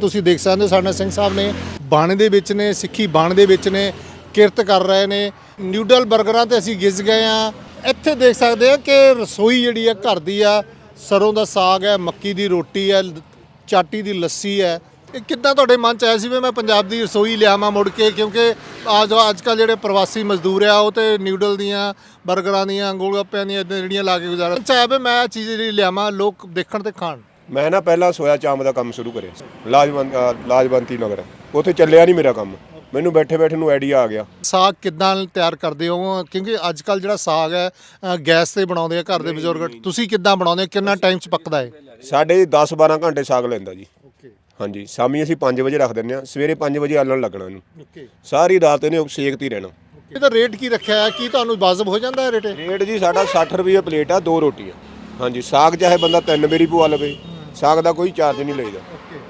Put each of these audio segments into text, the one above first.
ਤੁਸੀਂ ਦੇਖ ਸਕਦੇ ਹੋ, ਸਾਡੇ ਸਿੰਘ ਸਾਹਿਬ ਨੇ ਬਾਣੇ ਦੇ ਵਿੱਚ ਨੇ, ਸਿੱਖੀ ਬਾਣ ਦੇ ਵਿੱਚ ਨੇ, ਕਿਰਤ ਕਰ ਰਹੇ ਨੇ। ਨਿਊਡਲ 버ਗਰਾਂ ਤੇ ਅਸੀਂ ਗਿਸ ਗਏ ਆ ਇੱਥੇ ਦੇਖ ਸਕਦੇ ਆ ਕਿ ਰਸੋਈ ਜਿਹੜੀ ਆ, ਘਰ ਦੀ ਆ, ਸਰੋਂ ਦਾ ਸਾਗ ਹੈ, ਮੱਕੀ ਦੀ ਰੋਟੀ ਹੈ, ਚਾਟੀ ਦੀ ਲੱਸੀ ਹੈ। ਇਹ ਕਿੱਦਾਂ ਤੁਹਾਡੇ ਮਨ ਚ ਆਇਆ ਸੀ ਵੀ ਮੈਂ ਪੰਜਾਬ ਦੀ ਰਸੋਈ ਲਿਆਵਾਂ ਮੁੜ ਕੇ? ਕਿਉਂਕਿ ਅੱਜ ਅੱਜ ਕੱਲ ਜਿਹੜੇ ਪ੍ਰਵਾਸੀ ਮਜ਼ਦੂਰ ਆ, ਉਹ ਤੇ ਨਿਊਡਲ ਦੀਆਂ 버ਗਰਾਂ ਦੀਆਂ ਗੋਲਗੱਪਿਆਂ ਦੀਆਂ, ਏਦਾਂ ਜਿਹੜੀਆਂ ਲਾ ਕੇ ਗੁਜ਼ਾਰਾ ਚਾਹੇ ਵੀ ਮੈਂ ਇਹ ਚੀਜ਼ ਜਿਹੜੀ ਲਿਆਵਾਂ, ਲੋਕ ਦੇਖਣ ਤੇ ਖਾਣ। ਮੈਂ ਨਾ ਪਹਿਲਾਂ ਸੋਇਆ ਚਾਂਪ ਦਾ ਕੰਮ ਸ਼ੁਰੂ ਕਰਿਆ। ਲਾਜਵੰਤ ਲਾਜਵੰਤੀ ਨਗਰ। ਉੱਥੇ ਚੱਲਿਆ ਨਹੀਂ ਮੇਰਾ ਕੰਮ। ਮੈਨੂੰ ਬੈਠੇ ਬੈਠੇ ਨੂੰ ਆਈਡੀਆ ਆ ਗਿਆ। ਸਾਗ ਕਿੱਦਾਂ ਤਿਆਰ ਕਰਦੇ ਹੋ? ਕਿਉਂਕਿ ਅੱਜ ਕੱਲ ਜਿਹੜਾ ਸਾਗ ਹੈ ਗੈਸ ਤੇ ਬਣਾਉਂਦੇ ਆ ਘਰ ਦੇ ਬਜ਼ੁਰਗ। ਤੁਸੀਂ ਕਿੱਦਾਂ ਬਣਾਉਂਦੇ ਹੋ? ਕਿੰਨਾ ਟਾਈਮ ਚ ਪੱਕਦਾ ਹੈ? ਸਾਡੇ 10 12 ਘੰਟੇ ਸਾਗ ਲੈਂਦਾ ਜੀ। ਹਾਂਜੀ ਸ਼ਾਮੀ ਅਸੀਂ 5 ਵਜੇ ਰੱਖ ਦਿੰਦੇ ਆ ਸਵੇਰੇ 5 ਵਜੇ ਆਲਣ ਲੱਗਣਾ ਇਹਨੂੰ। ਸਾਰੀ ਰਾਤ ਇਹਨੇ ਸੇਕਤੀ ਰਹਿਣਾ। ਇਹਦਾ ਰੇਟ ਕੀ ਰੱਖਿਆ ਹੈ? ਕੀ ਤੁਹਾਨੂੰ ਵਾਜਬ ਹੋ ਜਾਂਦਾ ਹੈ ਰੇਟ? ਰੇਟ ਜੀ ਸਾਡਾ 60 ਰੁਪਏ ਪਲੇਟ ਆ ਦੋ ਰੋਟੀਆਂ। ਹਾਂਜੀ ਸਾਗ ਚਾਹੇ ਬੰਦਾ ਤਿੰਨ ਮੇਰੀ ਪਵਾ ਲਵੇ ਸਾਗ ਦਾ ਕੋਈ ਚਾਰਜ ਨਹੀਂ ਲਈਦਾ।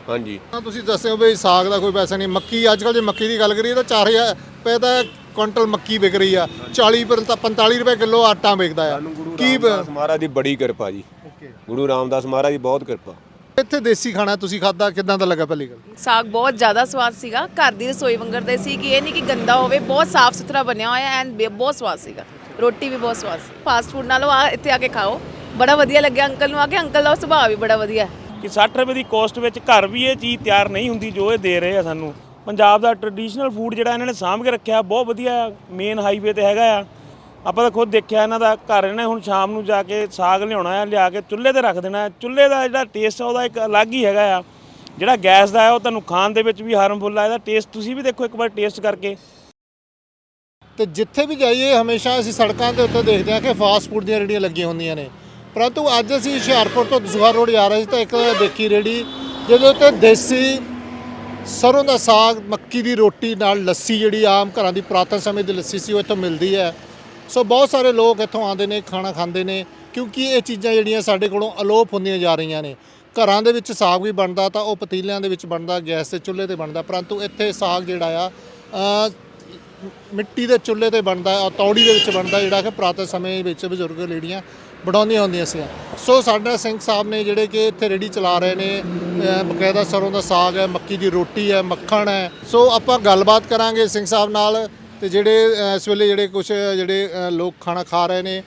ਹਾਂਜੀ। ਹਾਂ ਤੁਸੀਂ ਦੱਸਿਓ ਵੀ ਸਾਗ ਦਾ ਕੋਈ ਪੈਸਾ ਨਹੀਂ। ਮੱਕੀ ਅੱਜ ਕੱਲ ਜੇ ਮੱਕੀ ਦੀ ਗੱਲ ਕਰੀਏ ਤਾਂ 4000 ਰੁਪਏ ਦਾ ਕੁਇੰਟਲ ਮੱਕੀ ਵਿਕ ਰਹੀ ਆ। 40 ਪਰ ਤਾਂ 45 ਰੁਪਏ ਕਿਲੋ ਆਟਾ ਵਿਕਦਾ ਆ। ਕੀ ਮਹਾਰਾਜ ਦੀ ਬੜੀ ਕਿਰਪਾ ਜੀ। ਓਕੇ ਗੁਰੂ ਰਾਮਦਾਸ ਮਹਾਰਾਜ ਦੀ ਬਹੁਤ ਕਿਰਪਾ। ਇੱਥੇ ਦੇਸੀ ਖਾਣਾ ਤੁਸੀਂ ਖਾਦਾ ਕਿੱਦਾਂ ਦਾ ਲੱਗਾ ਪਹਿਲੀ ਗੱਲ? ਸਾਗ ਬਹੁਤ ਜ਼ਿਆਦਾ ਸਵਾਦ ਸੀਗਾ। ਘਰ ਦੀ ਰਸੋਈ ਵਾਂਗਰ ਦੇ ਸੀ ਕਿ ਇਹ ਨਹੀਂ ਕਿ ਗੰਦਾ ਹੋਵੇ। ਬਹੁਤ ਸਾਫ਼ ਸੁਥਰਾ ਬਣਿਆ ਹੋਇਆ ਐਂਡ ਬਹੁਤ ਸਵਾਦ ਸੀਗਾ। ਰੋਟੀ ਵੀ ਬਹੁਤ ਸਵਾਦ ਸੀ। ਫਾਸਟ ਫੂਡ ਨਾਲੋਂ ਆ ਇੱਥੇ ਆ ਕੇ ਖਾਓ। ਬੜਾ ਵਧੀਆ ਲੱਗਿਆ ਅੰਕਲ ਨੂੰ। ਆ ਕੇ ਅੰਕਲ ਦਾ ਸੁਭਾਅ ਵੀ ਬੜਾ ਵਧੀਆ। ਹੈ ਕਿ 60 ਰੁਪਏ ਦੀ ਕੋਸਟ ਵਿੱਚ ਘਰ ਵੀ ਇਹ ਚੀਜ਼ ਤਿਆਰ ਨਹੀਂ ਹੁੰਦੀ ਜੋ ਇਹ ਦੇ ਰਹੇ ਆ ਸਾਨੂੰ। ਪੰਜਾਬ ਦਾ ਟ੍ਰੈਡੀਸ਼ਨਲ ਫੂਡ ਜਿਹੜਾ ਇਹਨਾਂ ਨੇ ਸਾਂਭ ਕੇ ਰੱਖਿਆ, ਬਹੁਤ ਵਧੀਆ ਮੇਨ ਹਾਈਵੇ ਤੇ ਹੈਗਾ ਆ। ਆਪਾਂ ਤਾਂ ਖੁਦ ਦੇਖਿਆ ਇਹਨਾਂ ਦਾ ਘਰ, ਇਹਨੇ ਹੁਣ ਸ਼ਾਮ ਨੂੰ ਜਾ ਕੇ ਸਾਗ ਲਿਆਉਣਾ ਆ, ਲਿਆ ਕੇ ਚੁੱਲ੍ਹੇ ਤੇ ਰੱਖ ਦੇਣਾ ਚੁੱਲ੍ਹੇ ਦਾ ਜਿਹੜਾ ਟੇਸਟ ਆ, ਉਹਦਾ ਇੱਕ ਅਲੱਗ ਹੀ ਹੈਗਾ ਆ। ਜਿਹੜਾ ਗੈਸ ਦਾ ਹੈ ਉਹ ਤੁਹਾਨੂੰ ਖਾਣ ਦੇ ਵਿੱਚ ਵੀ ਹਾਰਮਫੁਲ ਆ, ਇਹਦਾ ਟੇਸਟ ਤੁਸੀਂ ਵੀ ਦੇਖੋ ਇੱਕ ਵਾਰ ਟੇਸਟ ਕਰਕੇ। ਤੇ ਜਿੱਥੇ ਵੀ ਜਾਈਏ, ਹਮੇਸ਼ਾ ਅਸੀਂ ਸੜਕਾਂ ਦੇ ਉੱਤੇ ਦੇਖਦੇ ਹਾਂ ਕਿ ਫਾਸਟ ਫੂਡ ਦੀਆਂ ਰੇੜੀਆਂ ਲੱਗੀਆਂ ਹੁੰਦੀਆਂ ਨੇ। ਪਰੰਤੂ ਅੱਜ ਅਸੀਂ ਹੁਸ਼ਿਆਰਪੁਰ ਤੋਂ ਦਸੂਹਾ ਰੋਡ ਜਾ ਰਹੇ ਸੀ ਤਾਂ ਇੱਕ ਦੇਖੀ ਰੇੜੀ, ਜਿਹਦੇ ਉੱਤੇ ਦੇਸੀ ਸਰੋਂ ਦਾ ਸਾਗ, ਮੱਕੀ ਦੀ ਰੋਟੀ ਨਾਲ ਲੱਸੀ ਜਿਹੜੀ ਆਮ ਘਰਾਂ ਦੀ ਪੁਰਾਤਨ ਸਮੇਂ ਦੀ ਲੱਸੀ ਸੀ, ਉਹ ਇੱਥੋਂ ਮਿਲਦੀ ਹੈ। ਸੋ ਬਹੁਤ ਸਾਰੇ ਲੋਕ ਇੱਥੋਂ ਆਉਂਦੇ ਨੇ, ਖਾਣਾ ਖਾਂਦੇ ਨੇ, ਕਿਉਂਕਿ ਇਹ ਚੀਜ਼ਾਂ ਜਿਹੜੀਆਂ ਸਾਡੇ ਕੋਲੋਂ ਅਲੋਪ ਹੁੰਦੀਆਂ ਜਾ ਰਹੀਆਂ ਨੇ। ਘਰਾਂ ਦੇ ਵਿੱਚ ਸਾਗ ਵੀ ਬਣਦਾ ਤਾਂ ਉਹ ਪਤੀਲਿਆਂ ਦੇ ਵਿੱਚ ਬਣਦਾ, ਗੈਸ ਤੇ ਚੁੱਲ੍ਹੇ ਤੇ ਬਣਦਾ, ਪਰੰਤੂ ਇੱਥੇ ਸਾਗ ਜਿਹੜਾ ਆ ਮਿੱਟੀ ਦੇ ਚੁੱਲ੍ਹੇ ਤੇ ਬਣਦਾ, ਔਰ ਤੌੜੀ ਦੇ ਵਿੱਚ ਬਣਦਾ, ਜਿਹੜਾ ਕਿ ਪੁਰਾਤਨ ਸਮੇਂ ਵਿੱਚ ਬਜ਼ੁਰਗ ਲੇਡੀਆਂ ਬਣਾਉਂਦੀਆਂ ਹੁੰਦੀਆਂ ਸੀ ਸੋ ਸਾਡੇ ਸਿੰਘ ਸਾਹਿਬ ਨੇ ਜਿਹੜੇ ਕਿ ਇੱਥੇ ਰੇੜੀ ਚਲਾ ਰਹੇ ਨੇ ਬਕਾਇਦਾ ਸਰੋਂ ਦਾ ਸਾਗ ਹੈ ਮੱਕੀ ਦੀ ਰੋਟੀ ਹੈ ਮੱਖਣ ਹੈ। ਸੋ ਆਪਾਂ ਗੱਲਬਾਤ ਕਰਾਂਗੇ ਸਿੰਘ ਸਾਹਿਬ ਨਾਲ ਤੇ ਜਿਹੜੇ ਇਸ ਵੇਲੇ ਜਿਹੜੇ ਕੁਝ ਜਿਹੜੇ ਲੋਕ ਖਾਣਾ ਖਾ ਰਹੇ ਨੇ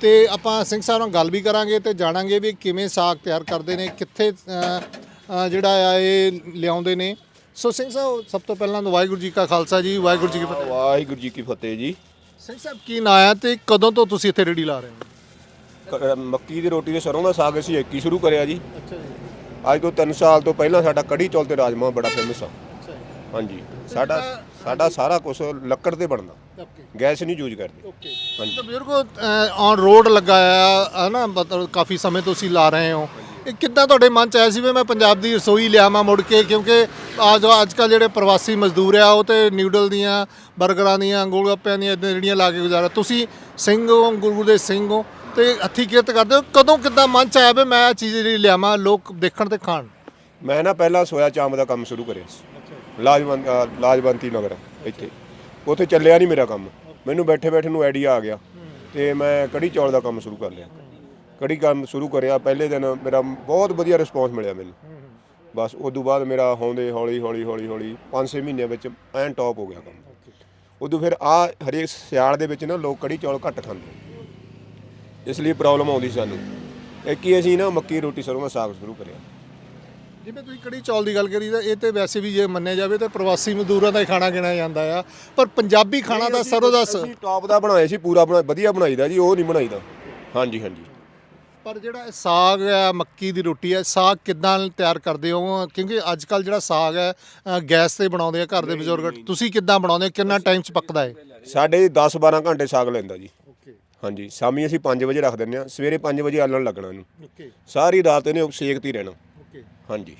ਤੇ ਆਪਾਂ ਸਿੰਘ ਸਾਹਿਬ ਨਾਲ ਗੱਲ ਵੀ ਕਰਾਂਗੇ ਤੇ ਜਾਣਾਂਗੇ ਵੀ ਕਿਵੇਂ ਸਾਗ ਤਿਆਰ ਕਰਦੇ ਨੇ ਕਿੱਥੇ ਜਿਹੜਾ ਆ ਇਹ ਲਿਆਉਂਦੇ ਨੇ। ਸੋ ਸਿੰਘ ਸਾਹਿਬ ਸਭ ਤੋਂ ਪਹਿਲਾਂ ਵਾਹਿਗੁਰੂ ਜੀ ਕਾ ਖਾਲਸਾ ਜੀ ਵਾਹਿਗੁਰੂ ਜੀ ਕੀ ਫਤਿਹ। ਵਾਹਿਗੁਰੂ ਜੀ ਕੀ ਫਤਿਹ ਜੀ। ਸਿੰਘ ਸਾਹਿਬ ਕੀ ਨਾਂ ਆ ਤੇ ਕਦੋਂ ਤੋਂ ਤੁਸੀਂ ਇੱਥੇ ਰੇੜੀ ਲਾ ਰਹੇ ਹੋ? ਕ- ਮੱਕੀ ਦੀ ਰੋਟੀ ਤੇ ਸਰੋਂ ਦਾ ਸਾਗ ਅਸੀਂ ਇੱਕ ਹੀ ਸ਼ੁਰੂ ਕਰਿਆ ਜੀ। ਅੱਛਾ ਜੀ ਅੱਜ ਤੋਂ 3 ਸਾਲ ਤੋਂ ਪਹਿਲਾਂ ਸਾਡਾ ਕੜੀ ਚੌਲ ਤੇ ਰਾਜਮਾ ਬੜਾ ਫੇਮਸ ਆ। ਅੱਛਾ ਜੀ ਹਾਂਜੀ। ਸਾਡਾ ਸਾਡਾ ਸਾਰਾ ਕੁਝ ਲੱਕੜ ਤੇ ਬਣਦਾ। ਓਕੇ ਗੈਸ ਨਹੀਂ ਯੂਜ਼ ਕਰਦੇ। ਓਕੇ ਹਾਂਜੀ। ਤਾਂ ਬਜ਼ੁਰਗੋ ਔਨ ਰੋਡ ਲੱਗਾ ਆ ਹੈ ਨਾ ਮਤਲਬ ਕਾਫੀ ਸਮੇਂ ਤੋਂ ਤੁਸੀਂ ਲਾ ਰਹੇ ਹੋ। ਇਹ ਕਿੱਦਾਂ ਤੁਹਾਡੇ ਮਨ ਚ ਆਇਆ ਸੀ ਵੀ ਮੈਂ ਪੰਜਾਬ ਦੀ ਰਸੋਈ ਲਿਆਵਾਂ ਮੁੜ ਕੇ? ਕਿਉਂਕਿ ਅੱਜ ਅੱਜ ਕੱਲ ਜਿਹੜੇ ਪ੍ਰਵਾਸੀ ਮਜ਼ਦੂਰ ਆ ਉਹ ਤੇ ਨਿਊਡਲ ਦੀਆਂ 버ਗਰਾਂ ਦੀਆਂ ਗੋਲਗੱਪਿਆਂ ਦੀਆਂ ਏਦਾਂ ਜਿਹੜੀਆਂ ਲਾ ਕੇ ਗੁਜ਼ਾਰਾ। ਤੁਸੀਂ ਸਿੰਘ ਹੋ ਗੁਰੂ ਦੇ ਸਿੰਘ ਹੋ। ਤੇ ਹੱਥੀ ਕਿਰਤ ਕਰਦੇ ਹੋ? ਕਦੋਂ ਕਿੱਦਾਂ ਮਨ ਚ ਆਇਆ ਵੀ ਮੈਂ ਇਹ ਚੀਜ਼ ਜਿਹੜੀ ਲਿਆਵਾਂ ਲੋਕ ਦੇਖਣ ਤੇ ਖਾਣ? ਮੈਂ ਨਾ ਪਹਿਲਾਂ ਸੋਇਆ ਚਾਂਪ ਦਾ ਕੰਮ ਸ਼ੁਰੂ ਕਰਿਆ ਸੀ। ਲਾਜਵੰਤ ਅ, ਲਾਜਵੰਤੀ ਨਗਰ ਇੱਥੇ। ਉੱਥੇ ਚੱਲਿਆ ਨਹੀਂ ਮੇਰਾ ਕੰਮ। ਮੈਨੂੰ ਬੈਠੇ ਬੈਠੇ ਨੂੰ ਆਈਡੀਆ ਆ ਗਿਆ ਤੇ ਮੈਂ ਕੜੀ ਚੌਲ ਦਾ ਕੰਮ ਸ਼ੁਰੂ ਕਰ ਲਿਆ। ਕੜੀ ਕੰਮ ਸ਼ੁਰੂ ਕਰਿਆ ਪਹਿਲੇ ਦਿਨ ਮੇਰਾ ਬਹੁਤ ਵਧੀਆ ਰਿਸਪੌਂਸ ਮਿਲਿਆ ਮੈਨੂੰ। ਬਸ ਉਸ ਤੋਂ ਬਾਅਦ ਮੇਰਾ ਹੌਂਦੇ ਹੌਲੀ ਹੌਲੀ ਹੌਲੀ ਹੌਲੀ 5-6 ਮਹੀਨਿਆਂ ਵਿੱਚ ਐਨ ਟੌਪ ਹੋ ਗਿਆ ਕੰਮ। ਉਦੋਂ ਫਿਰ ਆ ਹਰੇਕ ਸਿਆਲ ਦੇ ਵਿੱਚ ਨਾ ਲੋਕ ਕੜੀ ਚੌਲ ਘੱਟ ਖਾਂਦੇ ਇਸ ਲਈ ਪ੍ਰੋਬਲਮ ਆਉਂਦੀ ਸਾਨੂੰ। ਇੱਕ ਹੀ ਅਸੀਂ ਨਾ ਮੱਕੀ ਰੋਟੀ ਸਰੋਂ ਦਾ ਸਾਗ ਸ਼ੁਰੂ ਕਰਿਆ। ਜਿਵੇਂ ਤੁਸੀਂ ਕੜੀ ਚੌਲ ਦੀ ਗੱਲ ਕਰੀ ਤਾਂ ਇਹ ਤੇ ਵੈਸੇ ਵੀ ਜੇ ਮੰਨਿਆ ਜਾਵੇ ਤਾਂ ਪ੍ਰਵਾਸੀ ਮਜ਼ਦੂਰਾਂ ਦਾ ਹੀ ਖਾਣਾ ਗਿਣਿਆ ਜਾਂਦਾ ਆ। ਪਰ ਪੰਜਾਬੀ ਖਾਣਾ ਦਾ ਸਰੋਂ ਦਾ ਸ- ਅਸੀਂ ਟੌਪ ਦਾ ਬਣਾਏ ਸੀ ਪੂਰਾ ਬਣਾ ਵਧੀਆ ਬਣਾਈਦਾ ਜੀ ਉਹ ਨਹੀਂ ਬਣਾਈਦਾ। ਹਾਂਜੀ ਹਾਂਜੀ। ਪਰ ਜਿਹੜਾ ਇਹ ਸਾਗ ਹੈ ਮੱਕੀ ਦੀ ਰੋਟੀ ਹੈ ਸਾਗ ਕਿੱਦਾਂ ਤਿਆਰ ਕਰਦੇ ਹੋ? ਕਿਉਂਕਿ ਅੱਜ ਕੱਲ ਜਿਹੜਾ ਸਾਗ ਹੈ ਅ, ਗੈਸ ਤੇ ਬਣਾਉਂਦੇ ਆ ਘਰ ਦੇ ਬਜ਼ੁਰਗ। ਤੁਸੀਂ ਕਿੱਦਾਂ ਬਣਾਉਂਦੇ ਹੋ? ਕਿੰਨਾ ਟਾਈਮ ਚ ਪੱਕਦਾ ਹੈ? ਸਾਡੇ 10 12 ਘੰਟੇ ਸਾਗ ਲੈਂਦਾ ਜੀ। ਹਾਂਜੀ ਸ਼ਾਮੀ ਅਸੀਂ 5 ਵਜੇ ਰੱਖ ਦਿੰਦੇ ਆ ਸਵੇਰੇ 5 ਵਜੇ ਆਲਣ ਲੱਗਣਾ ਇਹਨੂੰ। ਓਕੇ। ਸਾਰੀ ਰਾਤ ਇਹਨੇ ਸੇਕਤੀ ਰਹਿਣਾ। ਓਕੇ। ਹਾਂਜੀ।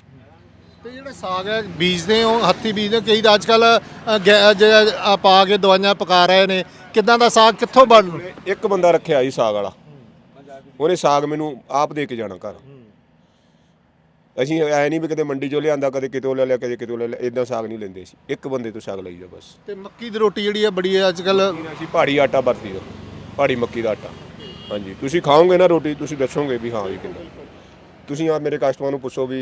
ਤੇ ਜਿਹੜਾ ਸਾਗ ਹੈ ਬੀਜਦੇ ਹੋ ਹੱਥੀ ਬੀਜਦੇ ਹੋ ਕਈ ਤਾਂ ਅੱਜ ਕੱਲ ਪਾ ਕੇ ਦਵਾਈਆਂ ਪਕਾ ਰਹੇ ਨੇ ਕਿੱਦਾਂ ਦਾ ਸਾਗ ਕਿੱਥੋਂ ਬਣ ਇੱਕ ਬੰਦਾ ਰੱਖਿਆ ਜੀ ਸਾਗ ਵਾਲਾ। ਉਹਨੇ ਸਾਗ ਮੈਨੂੰ ਆਪ ਦੇ ਕੇ ਜਾਣਾ ਘਰ। ਅਸੀਂ ਐ ਨਹੀਂ ਵੀ ਕਦੇ ਮੰਡੀ ਚੋਂ ਲਿਆਂਦਾ ਕਦੇ ਕਿਤੋਂ ਲੈ ਲਿਆ ਕਦੇ ਕਿਤੋਂ ਲੈ ਲਿਆ ਇਦਾਂ ਸਾਗ ਨਹੀਂ ਲੈਂਦੇ ਸੀ ਇੱਕ ਬੰਦੇ ਤੋਂ ਸਾਗ ਲਈਦਾ ਬਸ। ਤੇ ਮੱਕੀ ਦੀ ਰੋਟੀ ਜਿਹੜੀ ਹੈ ਬੜੀ ਅੱਜ ਕੱਲ ਅਸੀਂ ਪਹਾੜੀ ਆਟਾ ਵਰਤੀਦਾ। ਪਹਾੜੀ ਮੱਕੀ ਦਾ ਆਟਾ। ਹਾਂਜੀ ਤੁਸੀਂ ਖਾਓਗੇ ਨਾ ਰੋਟੀ ਤੁਸੀਂ ਦੱਸੋਗੇ ਵੀ ਹਾਂ ਵੀ ਕਿੰਨਾ ਤੁਸੀਂ ਆ ਮੇਰੇ ਕਸਟਮਰ ਨੂੰ ਪੁੱਛੋ ਵੀ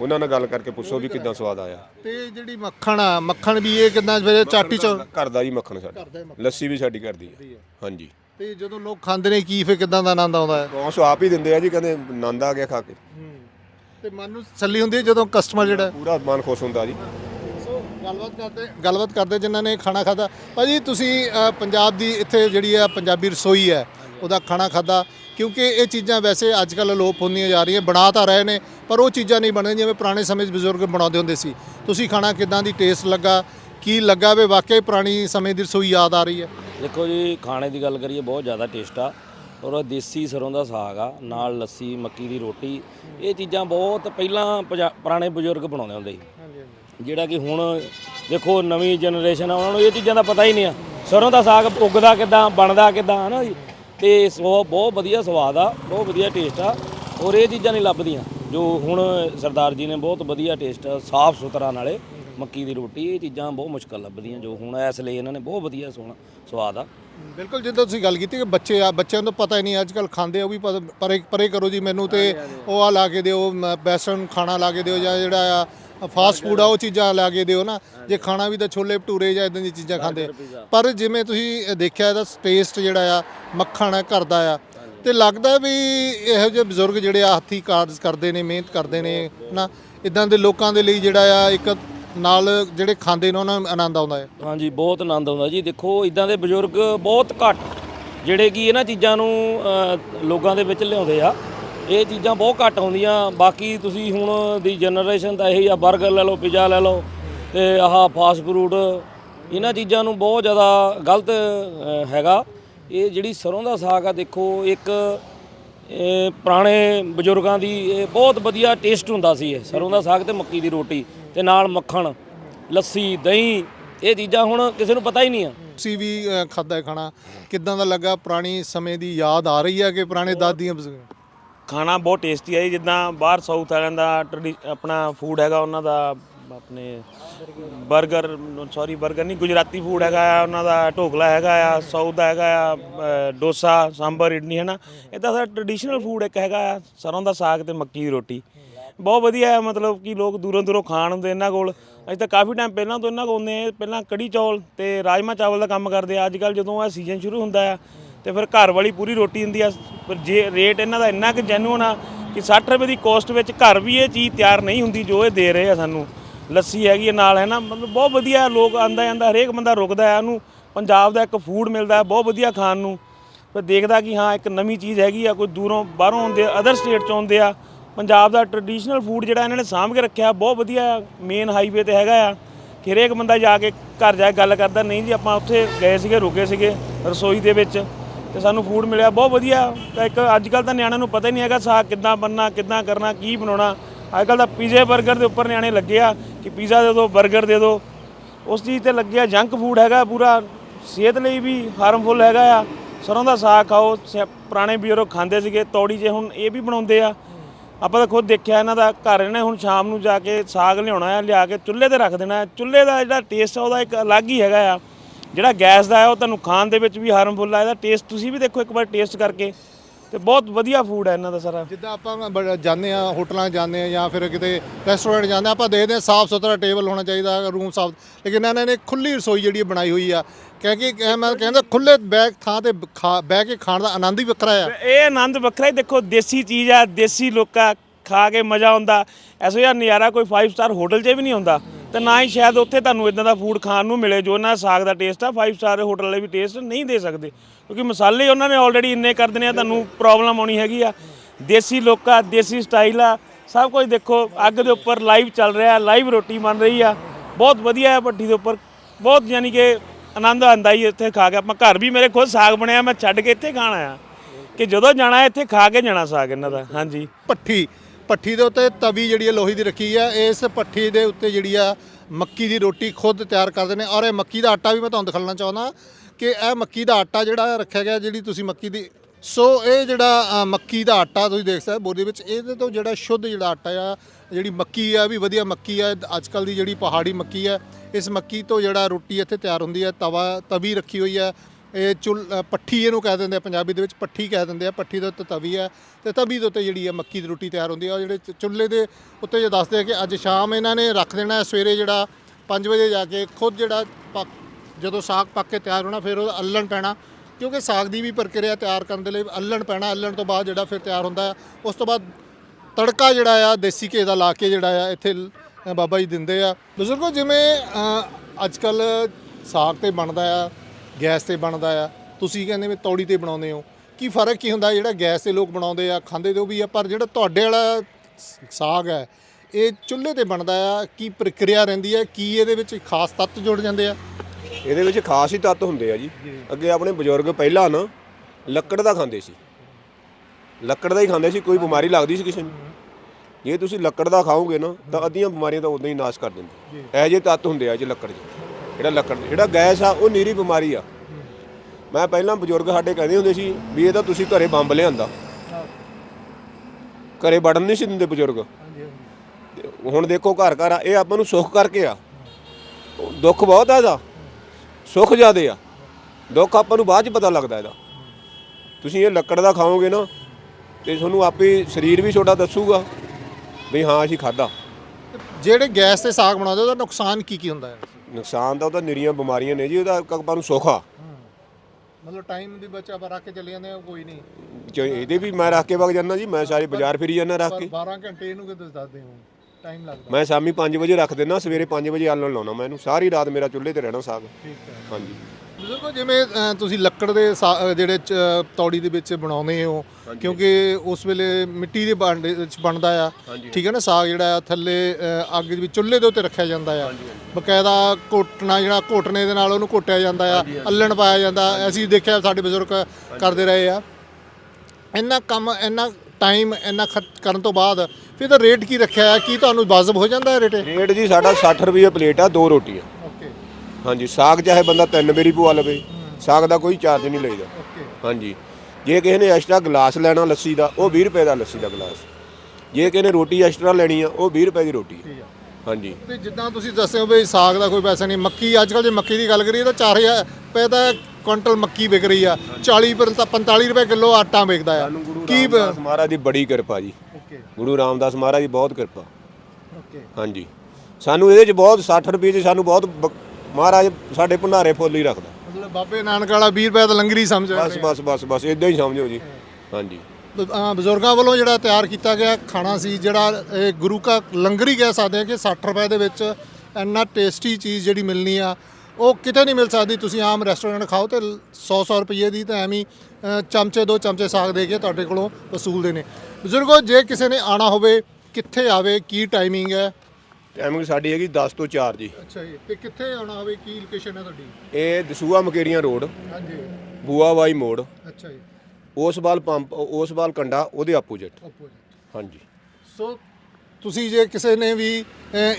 ਉਹਨਾਂ ਨਾਲ ਗੱਲ ਕਰਕੇ ਪੁੱਛੋ ਵੀ ਕਿੱਦਾਂ ਸਵਾਦ ਆਇਆ। ਤੇ ਜਿਹੜੀ ਮੱਖਣ ਆ ਮੱਖਣ ਵੀ ਇਹ ਕਿੰਨਾ ਫਿਰ ਚਾਟੀ ਚ ਘਰ ਦਾ ਜੀ ਮੱਖਣ ਸਾਡਾ। ਲੱਸੀ ਵੀ ਸਾਡੀ ਘਰ ਦੀ ਹੈ ਹਾਂਜੀ। ਤੇ ਜਦੋਂ ਲੋਕ ਖਾਂਦੇ ਨੇ ਕੀ ਫਿਰ ਕਿਦਾਂ ਦਾ ਆਨੰਦ ਆਉਂਦਾ ਹੈ? ਬੌਸ ਆਪ ਹੀ ਦਿੰਦੇ ਆ ਜੀ ਕਹਿੰਦੇ ਆਨੰਦ ਆ ਗਿਆ ਖਾ ਕੇ। ਤੇ ਮਨ ਨੂੰ ਤਸੱਲੀ ਹੁੰਦੀ ਹੈ ਜਦੋਂ ਕਸਟਮਰ ਜਿਹੜਾ ਪੂਰਾ ਮਨ ਖੁਸ਼ ਹੁੰਦਾ ਜੀ। ਗੱਲਬਾਤ ਕਰਦੇ ਗੱਲਬਾਤ ਕਰਦੇ ਜਿਨ੍ਹਾਂ ਨੇ ਖਾਣਾ ਖਾਦਾ ਭਾਜੀ ਤੁਸੀਂ ਪੰਜਾਬ ਦੀ ਇੱਥੇ ਜਿਹੜੀ ਆ ਪੰਜਾਬੀ ਰਸੋਈ ਹੈ ਉਹਦਾ ਖਾਣਾ ਖਾਦਾ ਕਿਉਂਕਿ ਇਹ ਚੀਜ਼ਾਂ ਵੈਸੇ ਅੱਜ ਕੱਲ੍ਹ ਅਲੋਪ ਹੁੰਦੀਆਂ ਜਾ ਰਹੀਆਂ ਬਣਾ ਤਾਂ ਰਹੇ ਨੇ ਪਰ ਉਹ ਚੀਜ਼ਾਂ ਨਹੀਂ ਬਣਦੀਆਂ ਜਿਵੇਂ ਪੁਰਾਣੇ ਸਮੇਂ 'ਚ ਬਜ਼ੁਰਗ ਬਣਾਉਂਦੇ ਹੁੰਦੇ ਸੀ। ਤੁਸੀਂ ਖਾਣਾ ਕਿਦਾਂ ਦੀ ਟੇਸਟ ਲੱਗਾ ਕੀ ਲੱਗਾ ਵੇ? ਵਾਕਈ ਪੁਰਾਣੀ ਸਮੇਂ ਦੀ ਰਸੋਈ ਯਾਦ ਆ ਰਹੀ ਹੈ। ਦੇਖੋ ਜੀ ਖਾਣੇ ਦੀ ਗੱਲ ਕਰੀਏ ਬਹੁਤ ਜ਼ਿਆਦਾ ਟੇਸਟ ਆ। ਔਰ ਦੇਸੀ ਸਰੋਂ ਦਾ ਸਾਗ ਆ ਨਾਲ ਲੱਸੀ ਮੱਕੀ ਦੀ ਰੋਟੀ। ਇਹ ਚੀਜ਼ਾਂ ਬਹੁਤ ਪਹਿਲਾਂ ਪੁਰਾਣੇ ਬਜ਼ੁਰਗ ਬਣਾਉਂਦੇ ਹੁੰਦੇ ਸੀ। ਜਿਹੜਾ ਕਿ ਹੁਣ ਦੇਖੋ ਨਵੀਂ ਜਨਰੇਸ਼ਨ ਆ ਉਹਨਾਂ ਨੂੰ ਇਹ ਚੀਜ਼ਾਂ ਦਾ ਪਤਾ ਹੀ ਨਹੀਂ ਆ। ਸਰੋਂ ਦਾ ਸਾਗ ਉੱਗਦਾ ਕਿਦਾਂ ਬਣਦਾ ਕਿਦਾਂ ਹਨਾ ਜੀ? ਤੇ ਸੋ ਬਹੁਤ ਵਧੀਆ ਸਵਾਦ ਆ ਬਹੁਤ ਵਧੀਆ ਟੇਸਟ ਆ ਔਰ ਇਹ ਚੀਜ਼ਾਂ ਨਹੀਂ ਲੱਭਦੀਆਂ। ਜੋ ਹੁਣ ਸਰਦਾਰ ਜੀ ਨੇ ਬਹੁਤ ਵਧੀਆ ਟੇਸਟ ਸਾਫ਼ ਸੁਥਰਾ ਨਾਲੇ ਮੱਕੀ ਦੀ ਰੋਟੀ ਇਹ ਚੀਜ਼ਾਂ ਬਹੁਤ ਮੁਸ਼ਕਲ ਲੱਭਦੀਆਂ ਜੋ ਹੁਣ ਇਸ ਲਈ ਇਹਨਾਂ ਨੇ ਬਹੁਤ ਵਧੀਆ ਸੋਹਣਾ ਸਵਾਦ ਆ। ਬਿਲਕੁਲ ਜਿੱਦਾਂ ਤੁਸੀਂ ਗੱਲ ਕੀਤੀ ਕਿ ਬੱਚੇ ਆ ਬੱਚਿਆਂ ਨੂੰ ਪਤਾ ਹੀ ਨਹੀਂ ਅੱਜ ਕੱਲ੍ਹ ਖਾਂਦੇ ਆ ਉਹ ਵੀ ਪਰੇ ਪਰੇ ਕਰੋ ਜੀ ਮੈਨੂੰ ਤੇ ਉਹ ਆ ਲਾ ਕੇ ਦਿਓ ਵੈਸਟਰਨ ਖਾਣਾ ਲਾ ਕੇ ਦਿਓ ਜਾਂ ਜਿਹੜਾ ਆ ਫਾਸਟ ਫੂਡ ਆ ਉਹ ਚੀਜ਼ਾਂ ਲਾ ਕੇ ਦਿਓ ਨਾ। ਜੇ ਖਾਣਾ ਵੀ ਤਾਂ ਛੋਲੇ ਭਟੂਰੇ ਜਾਂ ਇਦਾਂ ਦੀ ਚੀਜ਼ਾਂ ਖਾਂਦੇ। ਆ। ਪਰ ਜਿਵੇਂ ਤੁਸੀਂ ਦੇਖਿਆ ਇਹਦਾ ਟੇਸਟ ਜਿਹੜਾ ਆ ਮੱਖਣ ਹੈ ਘਰ ਦਾ ਆ। ਤੇ ਲੱਗਦਾ ਵੀ ਇਹੋ ਜਿਹੇ ਬਜ਼ੁਰਗ ਜਿਹੜੇ ਆ ਹੱਥੀ ਕਾਰਜ ਕਰਦੇ ਨੇ ਮਿਹਨਤ ਕਰਦੇ ਨੇ ਨਾ ਇਦਾਂ ਦੇ ਲੋਕਾਂ ਦੇ ਲਈ ਜਿਹੜਾ ਆ ਇੱਕ ਨਾਲ ਜਿਹੜੇ ਖਾਂਦੇ ਨੇ ਉਹਨਾਂ ਨੂੰ ਆਨੰਦ ਆਉਂਦਾ ਹੈ ਹਾਂਜੀ ਬਹੁਤ ਆਨੰਦ ਆਉਂਦਾ ਜੀ। ਦੇਖੋ ਇਦਾਂ ਦੇ ਬਜ਼ੁਰਗ ਬਹੁਤ ਘੱਟ ਜਿਹੜੇ ਕਿ ਇਹਨਾਂ ਚੀਜ਼ਾਂ ਨੂੰ ਲੋਕਾਂ ਦੇ ਵਿੱਚ ਲਿਆਉਂਦੇ ਆ। ਇਹ ਚੀਜ਼ਾਂ ਬਹੁਤ ਘੱਟ ਆਉਂਦੀਆਂ। ਬਾਕੀ ਤੁਸੀਂ ਹੁਣ ਦੀ ਜਨਰੇਸ਼ਨ ਤਾਂ ਇਹੀ ਆ 버ਗਰ ਲੈ ਲਓ ਪੀਜ਼ਾ ਲੈ ਲਓ ਤੇ ਆਹ ਫਾਸਟ ਫੂਡ ਇਹਨਾਂ ਚੀਜ਼ਾਂ ਨੂੰ ਬਹੁਤ ਜ਼ਿਆਦਾ ਗਲਤ ਹੈਗਾ। ਇਹ ਜਿਹੜੀ ਸਰੋਂ ਦਾ ਸਾਗ ਆ ਦੇਖੋ ਇੱਕ ਪੁਰਾਣੇ ਬਜ਼ੁਰਗਾਂ ਦੀ ਇਹ ਬਹੁਤ ਵਧੀਆ ਟੇਸਟ ਹੁੰਦਾ ਸੀ ਇਹ। ਸਰੋਂ ਦਾ ਸਾਗ ਤੇ ਮੱਕੀ ਦੀ ਰੋਟੀ ਤੇ ਨਾਲ ਮੱਖਣ ਲੱਸੀ ਦਹੀਂ ਇਹ ਚੀਜ਼ਾਂ ਹੁਣ ਕਿਸੇ ਨੂੰ ਪਤਾ ਹੀ ਨਹੀਂ ਆ। ਤੁਸੀਂ ਵੀ ਅ, ਖਾਧਾ ਖਾਣਾ। ਕਿੱਦਾਂ ਦਾ ਲੱਗਾ ਪੁਰਾਣੀ ਸਮੇਂ ਦੀ ਯਾਦ ਆ ਰਹੀ ਹੈ ਕਿ ਪੁਰਾਣੇ ਦਾਦੀਆਂ ਬਜ਼ੁਰਗ? ਖਾਣਾ ਬਹੁਤ ਟੇਸਟੀ ਹੈ ਜੀ ਜਿੱਦਾਂ ਬਾਹਰ ਸਾਊਥ ਵਾਲਿਆਂ ਦਾ ਟਰਡੀ- ਆਪਣਾ ਫੂਡ ਹੈਗਾ ਉਹਨਾਂ ਦਾ ਆਪਣੇ 버ਗਰ ਸੌਰੀ 버ਗਰ ਨਹੀਂ ਗੁਜਰਾਤੀ ਫੂਡ ਹੈਗਾ ਆ ਉਹਨਾਂ ਦਾ ਢੋਕਲਾ ਹੈਗਾ ਆ ਸਾਊਥ ਦਾ ਹੈਗਾ ਆ ਅ, ਡੋਸਾ ਸਾਂਬਰ ਇਡਲੀ ਹੈ ਨਾ ਇਦਾਂ ਦਾ ਟ੍ਰੈਡੀਸ਼ਨਲ ਫੂਡ ਇੱਕ ਹੈਗਾ ਆ ਸਰੋਂ ਦਾ ਸਾਗ ਤੇ ਮੱਕੀ ਦੀ ਰੋਟੀ। ਬਹੁਤ ਵਧੀਆ ਹੈ ਮਤਲਬ ਕਿ ਲੋਕ ਦੂਰੋਂ ਦੂਰੋਂ ਖਾਣ ਹੁੰਦੇ ਇਹਨਾਂ ਕੋਲ। ਅਸੀਂ ਤਾਂ ਕਾਫੀ ਟਾਈਮ ਪਹਿਲਾਂ ਤੋਂ ਇਹਨਾਂ ਕੋਲ ਆਉਂਦੇ ਆ ਪਹਿਲਾਂ ਕੜੀ ਚੌਲ ਤੇ ਰਾਜਮਾ ਚਾਵਲ ਦਾ ਕੰਮ ਕਰਦੇ ਆ। ਅੱਜ ਕੱਲ ਜਦੋਂ ਇਹ ਸੀਜ਼ਨ ਸ਼ੁਰੂ ਹੁੰਦਾ ਆ ਤੇ ਫਿਰ ਘਰ ਵਾਲੀ ਪੂਰੀ ਰੋਟੀ ਹੁੰਦੀ ਆ। ਪਰ ਜੇ ਰੇਟ ਇਹਨਾਂ ਦਾ ਇੰਨਾ ਕਿ ਜੈਨੂਨ ਆ ਕਿ 60 ਰੁਪਏ ਦੀ ਕੋਸਟ ਵਿੱਚ ਘਰ ਵੀ ਇਹ ਚੀਜ਼ ਤਿਆਰ ਨਹੀਂ ਹੁੰਦੀ ਜੋ ਇਹ ਦੇ ਰਹੇ ਆ ਸਾਨੂੰ। ਲੱਸੀ ਹੈਗੀ ਆ ਨਾਲ ਹੈ ਨਾ ਮਤਲਬ ਬਹੁਤ ਵਧੀਆ ਲੋਕ ਆਂਦਾ ਜਾਂਦਾ, ਹਰੇਕ ਬੰਦਾ ਰੁਕਦਾ ਹੈ ਉਹਨੂੰ। ਪੰਜਾਬ ਦਾ ਇੱਕ ਫੂਡ ਮਿਲਦਾ ਬਹੁਤ ਵਧੀਆ ਖਾਣ ਨੂੰ। ਫਿਰ ਦੇਖਦਾ ਕਿ ਹਾਂ, ਇੱਕ ਨਵੀਂ ਚੀਜ਼ ਹੈਗੀ ਆ, ਕੋਈ ਦੂਰੋਂ ਬਾਹਰੋਂ ਆਉਂਦੇ ਅਦਰ ਸਟੇਟ ਚੋਂ ਆਉਂਦੇ ਆ। ਪੰਜਾਬ ਦਾ ਟ੍ਰੈਡੀਸ਼ਨਲ ਫੂਡ ਜਿਹੜਾ ਇਹਨਾਂ ਨੇ ਸਾਂਭ ਕੇ ਰੱਖਿਆ, ਬਹੁਤ ਵਧੀਆ ਮੇਨ ਹਾਈਵੇ ਤੇ ਹੈਗਾ ਆ। ਕਿ ਹਰੇਕ ਬੰਦਾ ਜਾ ਕੇ ਘਰ ਜਾ ਕੇ ਗੱਲ ਕਰਦਾ, ਨਹੀਂ ਜੀ, ਆਪਾਂ ਉੱਥੇ ਗਏ ਸੀਗੇ, ਰੁਕੇ ਸੀਗੇ ਰਸੋਈ ਦੇ ਵਿੱਚ। ਤੇ ਸਾਨੂੰ ਫੂਡ ਮਿਲਿਆ, ਬਹੁਤ ਵਧੀਆ। ਤਾਂ ਇੱਕ ਅੱਜ ਕੱਲ ਤਾਂ ਨਿਆਣਿਆਂ ਨੂੰ ਪਤਾ ਹੀ ਨਹੀਂ ਹੈਗਾ ਸਾਗ ਕਿੱਦਾਂ ਬਣਨਾ, ਕਿੱਦਾਂ ਕਰਨਾ, ਕੀ ਬਣਾਉਣਾ। ਅੱਜ ਕੱਲ ਤਾਂ ਪੀਜ਼ੇ 버ਗਰ ਦੇ ਉੱਪਰ ਨਿਆਣੇ ਲੱਗੇ ਆ ਕਿ ਪੀਜ਼ਾ ਦੇ ਦਿਓ 버ਗਰ ਦੇ ਦਿਓ। ਉਸ ਚੀਜ਼ ਤੇ ਲੱਗਿਆ ਜੰਕ ਫੂਡ ਹੈਗਾ ਪੂਰਾ। ਸਿਹਤ ਲਈ ਵੀ ਹਾਰਮਫੁਲ ਹੈਗਾ ਆ। ਸਰੋਂ ਦਾ ਸਾਗ ਖਾਓ, ਸਿਆ- ਪੁਰਾਣੇ ਬਜ਼ੁਰਗ ਖਾਂਦੇ ਸੀਗੇ, ਤੌੜੀ ਜੇ ਹੁਣ ਇਹ ਵੀ ਬਣਾਉਂਦੇ ਆ। ਆਪਾਂ ਤਾਂ ਖੁਦ ਦੇਖਿਆ ਇਹਨਾਂ ਦਾ ਘਰ, ਇਹਨੇ ਹੁਣ ਸ਼ਾਮ ਨੂੰ ਜਾ ਕੇ ਸਾਗ ਲਿਆਉਣਾ ਆ, ਲਿਆ ਕੇ ਚੁੱਲ੍ਹੇ ਤੇ ਰੱਖ ਦੇਣਾ। ਹੈ ਚੁੱਲ੍ਹੇ ਦਾ ਜਿਹੜਾ ਟੇਸਟ ਆ, ਉਹਦਾ ਇੱਕ ਅਲੱਗ ਹੀ ਹੈਗਾ ਆ। ਜਿਹੜਾ ਗੈਸ ਦਾ ਹੈ ਉਹ ਤੁਹਾਨੂੰ ਖਾਣ ਦੇ ਵਿੱਚ ਵੀ ਹਾਰਮਫੁਲ ਆ ਇਹਦਾ ਟੇਸਟ ਤੁਸੀਂ ਵੀ ਦੇਖੋ ਇੱਕ ਵਾਰ ਟੇਸਟ ਕਰਕੇ ਤੇ ਬਹੁਤ ਵਧੀਆ ਫੂਡ ਹੈ ਇਹਨਾਂ ਦਾ ਸਾਰਾ। ਜਿੱਦਾਂ ਆਪਾਂ ਜਾਂਦੇ ਆ ਹੋਟਲਾਂ ਜਾਂਦੇ ਆ ਜਾਂ ਫਿਰ ਕਿਤੇ ਰੈਸਟੋਰੈਂਟ ਜਾਂਦੇ ਆ ਆਪਾਂ ਦੇਖਦੇ ਆ ਸਾਫ਼ ਸੁਥਰਾ ਟੇਬਲ ਹੋਣਾ ਚਾਹੀਦਾ ਰੂਮ ਸਾਫ਼ ਲੇਕਿਨ ਇਹਨਾਂ ਨੇ ਖੁੱਲੀ ਰਸੋਈ ਜਿਹੜੀ ਬਣਾਈ ਹੋਈ ਆ ਕਿਉਂਕਿ ਮੈਂ ਕਹਿੰਦਾ ਖੁੱਲੇ ਬੈਗ ਥਾਂ ਤੇ ਬਹਿ ਕੇ ਖਾਣ ਦਾ ਆਨੰਦ ਹੀ ਵੱਖਰਾ ਆ। ਇਹ ਆਨੰਦ ਵੱਖਰਾ ਹੀ ਦੇਖੋ ਦੇਸੀ ਚੀਜ਼ ਆ ਦੇਸੀ ਲੋਕਾਂ ਖਾ ਕੇ ਮਜ਼ਾ ਆਉਂਦਾ ਐਸੋ ਜਿਹਾ ਨਜ਼ਾਰਾ ਕੋਈ 5 ਸਟਾਰ ਹੋਟਲ 'ਚ ਵੀ ਨਹੀਂ ਆਉਂਦਾ ਤੇ ਨਾ ਹੀ ਸ਼ਾਇਦ ਉੱਥੇ ਤੁਹਾਨੂੰ ਇਦਾਂ ਦਾ ਫੂਡ ਖਾਣ ਨੂੰ ਮਿਲੇ ਜੋ ਉਹਨਾਂ ਦਾ ਸਾਗ ਦਾ ਟੇਸਟ ਆ 5 ਸਟਾਰ ਹੋਟਲ ਵਾਲੇ ਵੀ ਟੇਸਟ ਨਹੀਂ ਦੇ ਸਕਦੇ। ਕਿਉਂਕਿ ਮਸਾਲੇ ਉਹਨਾਂ ਨੇ ਆਲਰੇਡੀ ਇੰਨੇ ਕਰ ਦੇਣੇ ਆ, ਤੁਹਾਨੂੰ ਪ੍ਰੋਬਲਮ ਆਉਣੀ ਹੈਗੀ ਆ। ਦੇਸੀ ਲੋਕਾਂ, ਦੇਸੀ ਸਟਾਈਲ ਆ, ਸਭ ਕੁਝ ਦੇਖੋ, ਅੱਗ ਦੇ ਉੱਪਰ ਲਾਈਵ ਚੱਲ ਰਿਹਾ ਲਾਈਵ ਰੋਟੀ ਬਣ ਰਹੀ ਆ। ਬਹੁਤ ਵਧੀਆ ਹੈ ਭੱਠੀ ਦੇ ਉੱਪਰ। ਬਹੁਤ ਯਾਨੀ ਕਿ ਆਨੰਦ ਆਂਦਾ ਹੀ ਇੱਥੇ ਖਾ ਕੇ। ਆਪਾਂ ਘਰ ਵੀ ਮੇਰੇ ਖੁਦ ਸਾਗ ਬਣਿਆ, ਮੈਂ ਛੱਡ ਕੇ ਇੱਥੇ ਖਾਣ ਆਇਆ। ਕਿ ਜਦੋਂ ਜਾਣਾ ਇੱਥੇ ਖਾ ਕੇ ਜਾਣਾ ਸਾਗ ਇਹਨਾਂ ਦਾ। ਹਾਂਜੀ। ਭੱਠੀ। ਪੱਠੀ ਦੇ ਉੱਤੇ ਤਵੀ ਜਿਹੜੀ ਹੈ ਲੋਹੀ ਦੀ ਰੱਖੀ ਆ ਇਸ ਪੱਠੀ ਦੇ ਉੱਤੇ ਜਿਹੜੀ ਆ ਮੱਕੀ ਦੀ ਰੋਟੀ ਖੁਦ ਤਿਆਰ ਕਰਦੇ ਨੇ। ਔਰ ਇਹ ਮੱਕੀ ਦਾ ਆਟਾ ਵੀ ਮੈਂ ਤੁਹਾਨੂੰ ਦਿਖਾਉਣਾ ਚਾਹੁੰਦਾ ਕਿ ਇਹ ਮੱਕੀ ਦਾ ਆਟਾ ਜਿਹੜਾ ਰੱਖਿਆ ਗਿਆ ਜਿਹੜੀ ਤੁਸੀਂ ਮੱਕੀ ਦੀ ਸੋ ਇਹ ਜਿਹੜਾ ਮੱਕੀ ਦਾ ਆਟਾ ਤੁਸੀਂ ਦੇਖ ਸਕਦੇ ਬੋਰੀ ਵਿੱਚ। ਇਹਦੇ ਤੋਂ ਜਿਹੜਾ ਸ਼ੁੱਧ ਜਿਹੜਾ ਆਟਾ ਆ, ਜਿਹੜੀ ਮੱਕੀ ਆ, ਵੀ ਵਧੀਆ ਮੱਕੀ ਆ। ਅੱਜ ਕੱਲ ਦੀ ਜਿਹੜੀ ਪਹਾੜੀ ਮੱਕੀ ਆ, ਇਸ ਮੱਕੀ ਤੋਂ ਜਿਹੜਾ ਰੋਟੀ ਇੱਥੇ ਤਿਆਰ ਹੁੰਦੀ ਹੈ, ਤਵਾ, ਤਵੀ ਰੱਖੀ ਹੋਈ ਹੈ। ਇਹ ਚੁੱਲ ਅ, ਪੱਠੀ ਇਹਨੂੰ ਕਹਿ ਦਿੰਦੇ ਆ ਪੰਜਾਬੀ ਦੇ ਵਿੱਚ ਪੱਠੀ ਕਹਿ ਦਿੰਦੇ ਆ। ਪੱਠੀ ਦੇ ਉੱਤੇ ਤਵੀ ਹੈ ਤੇ ਤਵੀ ਦੇ ਉੱਤੇ ਜਿਹੜੀ ਹੈ ਮੱਕੀ ਦੀ ਰੋਟੀ ਤਿਆਰ ਹੁੰਦੀ ਆ। ਉਹ ਜਿਹੜੇ ਚੁੱਲ੍ਹੇ ਦੇ ਉੱਤੇ ਜੇ ਦੱਸਦੇ ਆ ਕਿ ਅੱਜ ਸ਼ਾਮ ਇਹਨਾਂ ਨੇ ਰੱਖ ਦੇਣਾ ਸਵੇਰੇ ਜਿਹੜਾ 5 ਵਜੇ ਜਾ ਕੇ ਖੁਦ ਜਿਹੜਾ ਪੱਕ ਜਦੋਂ ਸਾਗ ਪੱਕ ਕੇ ਤਿਆਰ ਹੋਣਾ ਫਿਰ ਉਹ ਅੱਲਣ ਪੈਣਾ। ਕਿਉਂਕਿ ਸਾਗ ਦੀ ਵੀ ਪ੍ਰਕਿਰਿਆ ਤਿਆਰ ਕਰਨ ਦੇ ਲਈ ਅੱਲਣ ਪੈਣਾ ਅੱਲਣ ਤੋਂ ਬਾਅਦ ਜਿਹੜਾ ਫਿਰ ਤਿਆਰ ਹੁੰਦਾ ਹੈ। ਉਸ ਤੋਂ ਬਾਅਦ ਤੜਕਾ ਜਿਹੜਾ ਆ ਦੇਸੀ ਘੇ ਦਾ ਲਾ ਕੇ ਜਿਹੜਾ ਆ ਇੱਥੇ ਬਾਬਾ ਜੀ ਦਿੰਦੇ ਆ। ਬਜ਼ੁਰਗੋ ਜਿਵੇਂ ਅੱਜ ਕੱਲ ਸਾਗ ਤੇ ਬਣਦਾ ਆ ਗੈਸ ਤੇ ਬਣਦਾ ਆ। ਤੁਸੀਂ ਕਹਿੰਦੇ ਵੀ ਤੌੜੀ ਤੇ ਬਣਾਉਂਦੇ ਹੋ। ਕੀ ਫ਼ਰਕ ਕੀ ਹੁੰਦਾ? ਜਿਹੜਾ ਗੈਸ ਤੇ ਲੋਕ ਬਣਾਉਂਦੇ ਆ ਖਾਂਦੇ ਤੇ ਉਹ ਵੀ ਆ ਪਰ ਜਿਹੜਾ ਤੁਹਾਡੇ ਵਾਲਾ ਸਾਗ ਹੈ ਇਹ ਚੁੱਲ੍ਹੇ ਤੇ ਬਣਦਾ ਆ। ਕੀ ਪ੍ਰਕਿਰਿਆ ਰਹਿੰਦੀ ਹੈ ਕੀ ਇਹਦੇ ਵਿੱਚ ਖਾਸ ਤੱਤ ਜੁੜ ਜਾਂਦੇ ਆ? ਇਹਦੇ ਵਿੱਚ ਖਾਸ ਹੀ ਤੱਤ ਹੁੰਦੇ ਆ ਜੀ। ਅੱਗੇ ਆਪਣੇ ਬਜ਼ੁਰਗ ਪਹਿਲਾਂ ਨਾ ਲੱਕੜ ਦਾ ਖਾਂਦੇ ਸੀ। ਲੱਕੜ ਦਾ ਹੀ ਖਾਂਦੇ ਸੀ ਕੋਈ ਬਿਮਾਰੀ ਲੱਗਦੀ ਸੀ ਕਿਸੇ ਨੂੰ। ਜੇ ਤੁਸੀਂ ਲੱਕੜ ਦਾ ਖਾਓਗੇ ਨਾ ਤਾਂ ਅੱਧੀਆਂ ਬਿਮਾਰੀਆਂ ਤਾਂ ਉਦਾਂ ਹੀ ਨਾਸ਼ ਕਰ ਦਿੰਦੀ ਇਹ ਜੇ ਤੱਤ ਹੁੰਦੇ ਆ ਜੀ ਲੱਕੜ 'ਚ ਜਿਹੜਾ ਲੱਕੜ ਜਿਹੜਾ ਗੈਸ ਆ, ਉਹ ਨੀਰੀ ਬਿਮਾਰੀ ਆ। ਮੈਂ ਪਹਿਲਾਂ ਬਜ਼ੁਰਗ ਸਾਡੇ ਕਹਿੰਦੇ ਹੁੰਦੇ ਸੀ ਵੀ ਇਹ ਤਾਂ ਤੁਸੀਂ ਘਰੇ ਬੰਬ ਲਿਆਂਦਾ। ਘਰੇ ਵੜਨ ਨਹੀਂ ਸੀ ਦਿੰਦੇ ਬਜ਼ੁਰਗ। ਹੁਣ ਦੇਖੋ ਘਰ ਘਰ ਆ, ਇਹ ਆਪਾਂ ਨੂੰ ਸੁੱਖ ਕਰਕੇ ਆ। ਦੁੱਖ ਬਹੁਤ ਆ ਇਹਦਾ। ਸੁੱਖ ਜ਼ਿਆਦੇ ਆ। ਦੁੱਖ ਆਪਾਂ ਨੂੰ ਬਾਅਦ ਚ ਪਤਾ ਲੱਗਦਾ ਇਹਦਾ। ਤੁਸੀਂ ਇਹ ਲੱਕੜ ਦਾ ਖਾਓਗੇ ਨਾ, ਤੇ ਤੁਹਾਨੂੰ ਆਪੇ ਸਰੀਰ ਵੀ ਤੁਹਾਡਾ ਦੱਸੂਗਾ ਵੀ ਹਾਂ, ਅਸੀਂ ਖਾਦਾ ਜਿਹੜੇ ਗੈਸ ਤੇ ਸਾਗ ਬਣਾਉਂਦੇ ਉਹਦਾ ਨੁਕਸਾਨ ਕੀ ਕੀ ਹੁੰਦਾ ਹੈ? ਨੁਕਸਾਨ ਤਾਂ ਉਹਦਾ ਨਿਰੀਆਂ ਬਿਮਾਰੀਆਂ ਨੇ ਜੀ ਉਹਦਾ ਆਪਾਂ ਨੂੰ ਸੁੱਖ। ਮਤਲਬ ਟਾਈਮ ਦੀ ਬੱਚਾ ਆਪਾਂ ਰੱਖ ਕੇ ਚੱਲੇ ਜਾਂਦੇ ਆ ਕੋਈ ਨਹੀਂ। ਜੋ ਇਹਦੇ ਵੀ ਮੈਂ ਰੱਖ ਕੇ ਵਗ ਜਾਂਦਾ ਜੀ ਮੈਂ ਸਾਰੇ ਬਾਜ਼ਾਰ ਫਿਰੀ ਜਾਂਦਾ ਰੱਖ ਪਰ ਕੇ। 12 ਘੰਟੇ ਇਹਨੂੰ ਕਿਤੇ ਦੱਸਦੇ ਹੋ? ਟਾਈਮ ਲੱਗਦਾ। ਮੈਂ ਸ਼ਾਮੀ 5 ਵਜੇ ਰੱਖ ਦਿੰਦਾ ਸਵੇਰੇ 5 ਵਜੇ ਆਲਣ ਲਾਉਣਾ ਮੈਂ ਇਹਨੂੰ ਸਾਰੀ ਰਾਤ ਮੇਰਾ ਚੁੱਲ੍ਹੇ ਤੇ ਰਹਿਣਾ ਸਾਗ। ਠੀਕ ਹੈ। ਹਾਂਜੀ। ਬਜ਼ੁਰਗੋ ਜਿਵੇਂ ਅ, ਤੁਸੀਂ ਲੱਕੜ ਦੇ ਸਾ- ਅ, ਜਿਹੜੇ ਚ- ਤੌੜੀ ਦੇ ਵਿੱਚ ਬਣਾਉਂਦੇ ਹੋ ਕਿਉਂਕਿ ਉਸ ਵੇਲੇ ਮਿੱਟੀ ਦੇ ਭਾਂਡੇ ਵਿੱਚ ਬਣਦਾ ਆ। ਠੀਕ ਹੈ ਨਾ ਸਾਗ ਜਿਹੜਾ ਆ ਥੱਲੇ ਅ, ਅੱਗ ਦੇ ਵਿੱਚ ਚੁੱਲ੍ਹੇ ਦੇ ਉੱਤੇ ਰੱਖਿਆ ਜਾਂਦਾ ਆ। ਬਕਾਇਦਾ ਘੋਟਣਾ ਜਿਹੜਾ ਘੋਟਣੇ ਦੇ ਨਾਲ ਉਹਨੂੰ ਘੋਟਿਆ ਜਾਂਦਾ ਆ ਅੱਲਣ ਪਾਇਆ ਜਾਂਦਾ। ਅਸੀਂ ਦੇਖਿਆ ਸਾਡੇ ਬਜ਼ੁਰਗ ਕਰਦੇ ਰਹੇ ਆ। ਇੰਨਾ ਕੰਮ ਇੰਨਾ ਟਾਈਮ ਇੰਨਾ ਖਰਚ ਕਰਨ ਤੋਂ ਬਾਅਦ ਫਿਰ ਇਹਦਾ ਰੇਟ ਕੀ ਰੱਖਿਆ ਹੈ ਕੀ ਤੁਹਾਨੂੰ ਵਾਜਬ ਹੋ ਜਾਂਦਾ ਹੈ ਰੇਟ ਰੇਟ ਜੀ ਸਾਡਾ 60 ਰੁਪਏ ਪਲੇਟ ਆ ਦੋ ਰੋਟੀਆਂ। ਓਕੇ ਹਾਂਜੀ ਸਾਗ ਚਾਹੇ ਬੰਦਾ ਤਿੰਨ ਵਾਰੀ ਪਵਾ ਲਵੇ ਸਾਗ ਦਾ ਕੋਈ ਚਾਰਜ ਨਹੀਂ ਲਈਦਾ। ਹਾਂਜੀ। ਜੇ ਕਿਸੇ ਨੇ ਐਕਸਟਰਾ ਗਲਾਸ ਲੈਣਾ ਲੱਸੀ ਦਾ ਉਹ 20 ਰੁਪਏ ਦਾ ਲੱਸੀ ਦਾ ਗਲਾਸ। ਜੇ ਕਿਸੇ ਨੇ ਰੋਟੀ ਐਕਸਟਰਾ ਲੈਣੀ ਆ ਉਹ 20 ਰੁਪਏ ਦੀ ਰੋਟੀ ਆ। ਹਾਂਜੀ। ਤੇ ਜਿੱਦਾਂ ਤੁਸੀਂ ਦੱਸਿਓ ਵੀ ਸਾਗ ਦਾ ਕੋਈ ਪੈਸਾ ਨਹੀਂ ਮੱਕੀ ਅੱਜ ਕੱਲ੍ਹ ਜੇ ਮੱਕੀ ਦੀ ਗੱਲ ਕਰੀਏ ਤਾਂ 4000 ਰੁਪਏ ਦਾ ਕੁਇੰਟਲ ਮੱਕੀ ਵਿਕ ਰਹੀ ਆ। 40 ਪਰ ਤਾਂ 45 ਰੁਪਏ ਕਿਲੋ ਆਟਾ ਵਿਕਦਾ ਆ। ਕੀ ਮਹਾਰਾਜ ਦੀ ਬੜੀ ਕਿਰਪਾ ਜੀ। ਗੁਰੂ ਰਾਮਦਾਸ ਮਹਾਰਾਜ ਦੀ ਬਹੁਤ ਕਿਰਪਾ। ਹਾਂਜੀ। ਸਾਨੂੰ ਇਹਦੇ ਚ ਬਹੁਤ 60 ਰੁਪਏ ਚ ਸਾਨੂੰ ਬਹੁਤ ਮਹਾਰਾਜ ਸਾਡੇ ਭੰਡਾਰੇ ਫੁੱਲ ਹੀ ਰੱਖਦਾ। ਮਤਲਬ ਬਾਬੇ ਨਾਨਕ ਵਾਲਾ 20 ਰੁਪਏ ਦਾ ਲੰਗਰ ਹੀ ਸਮਝ ਬਸ ਬਸ ਬਸ ਬਸ ਇਦਾਂ ਹੀ ਸਮਝੋ ਜੀ। ਹਾਂਜੀ। ਅਹ ਬਜ਼ੁਰਗਾਂ ਵੱਲੋਂ ਜਿਹੜਾ ਤਿਆਰ ਕੀਤਾ ਗਿਆ ਖਾਣਾ ਸੀ ਜਿਹੜਾ ਇਹ ਗੁਰੂ ਕਾ ਲੰਗਰ ਹੀ ਕਹਿ ਸਕਦੇ ਆ ਕਿ 60 ਰੁਪਏ ਦੇ ਵਿੱਚ ਇੰਨਾ ਟੇਸਟੀ ਚੀਜ਼ ਜਿਹੜੀ ਮਿਲਣੀ ਆ ਉਹ ਕਿਤੇ ਨਹੀਂ ਮਿਲ ਸਕਦੀ। ਤੁਸੀਂ ਆਮ ਰੈਸਟੋਰੈਂਟ ਖਾਓ ਤੇ 100 100 ਰੁਪਏ ਦੀ ਤਾਂ ਐਵੇਂ ਹੀ, ਚਮਚੇ ਦੋ ਚਮਚੇ ਸਾਗ ਦੇ ਕੇ ਤੁਹਾਡੇ ਕੋਲੋਂ ਵਸੂਲਦੇ ਨੇ। ਬਜ਼ੁਰਗੋ ਜੇ ਕਿਸੇ ਨੇ ਆਣਾ ਹੋਵੇ ਕਿੱਥੇ ਆਵੇ ਕੀ ਟਾਈਮਿੰਗ ਹੈ? ਟਾਈਮਿੰਗ ਸਾਡੀ ਹੈਗੀ 10 ਤੋਂ 4 ਜੀ। ਅੱਛਾ ਜੀ ਤੇ ਕਿੱਥੇ ਆਉਣਾ ਹੋਵੇ ਕੀ ਲੋਕੇਸ਼ਨ ਹੈ ਤੁਹਾਡੀ? ਇਹ ਦਸੂਆ ਮਕੇਰੀਆਂ ਰੋਡ ਹਾਂਜੀ। ਬੂਆਵਾਈ ਮੋੜ ਅੱਛਾ ਜੀ। ਓਸਵਾਲ ਪੰਪ ਓਸਵਾਲ ਕੰਡਾ ਉਹਦੇ ਆਪੋਜ਼ਿਟ ਆਪੋਜ਼ਿਟ ਹਾਂਜੀ। ਸੋ ਤੁਸੀਂ ਜੇ ਕਿਸੇ ਨੇ ਵੀ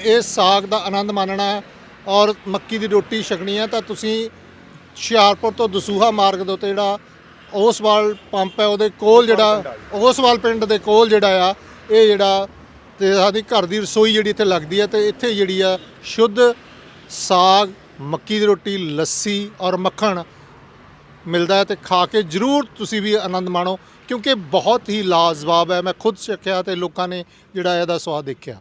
ਇਸ ਸਾਗ ਦਾ ਆਨੰਦ ਮਾਣਨਾ ਹੈ ਔਰ ਮੱਕੀ ਦੀ ਰੋਟੀ ਛਕਣੀ ਹੈ ਤਾਂ ਤੁਸੀਂ ਹੁਸ਼ਿਆਰਪੁਰ ਤੋਂ ਦਸੂਹਾ ਮਾਰਗ ਦੇ ਉੱਤੇ ਜਿਹੜਾ ਓਸਵਾਲ ਪੰਪ ਹੈ ਉਹਦੇ ਕੋਲ ਜਿਹੜਾ ਓਸਵਾਲ ਪਿੰਡ ਦੇ ਕੋਲ ਜਿਹੜਾ ਆ ਇਹ ਜਿਹੜਾ ਤੇ ਸਾਡੀ ਘਰ ਦੀ ਰਸੋਈ ਜਿਹੜੀ ਇੱਥੇ ਲੱਗਦੀ ਹੈ ਤੇ ਇੱਥੇ ਜਿਹੜੀ ਆ ਸ਼ੁੱਧ ਸਾਗ, ਮੱਕੀ ਦੀ ਰੋਟੀ, ਲੱਸੀ ਔਰ ਮੱਖਣ ਮਿਲਦਾ ਹੈ ਤੇ ਖਾ ਕੇ ਜਰੂਰ ਤੁਸੀਂ ਵੀ ਆਨੰਦ ਮਾਣੋ ਕਿਉਂਕਿ ਬਹੁਤ ਹੀ ਲਾਜਵਾਬ ਹੈ। ਮੈਂ ਖੁਦ ਚੱਖਿਆ ਤੇ ਲੋਕਾਂ ਨੇ ਜਿਹੜਾ ਇਹਦਾ ਸਵਾਦ ਦੇਖਿਆ।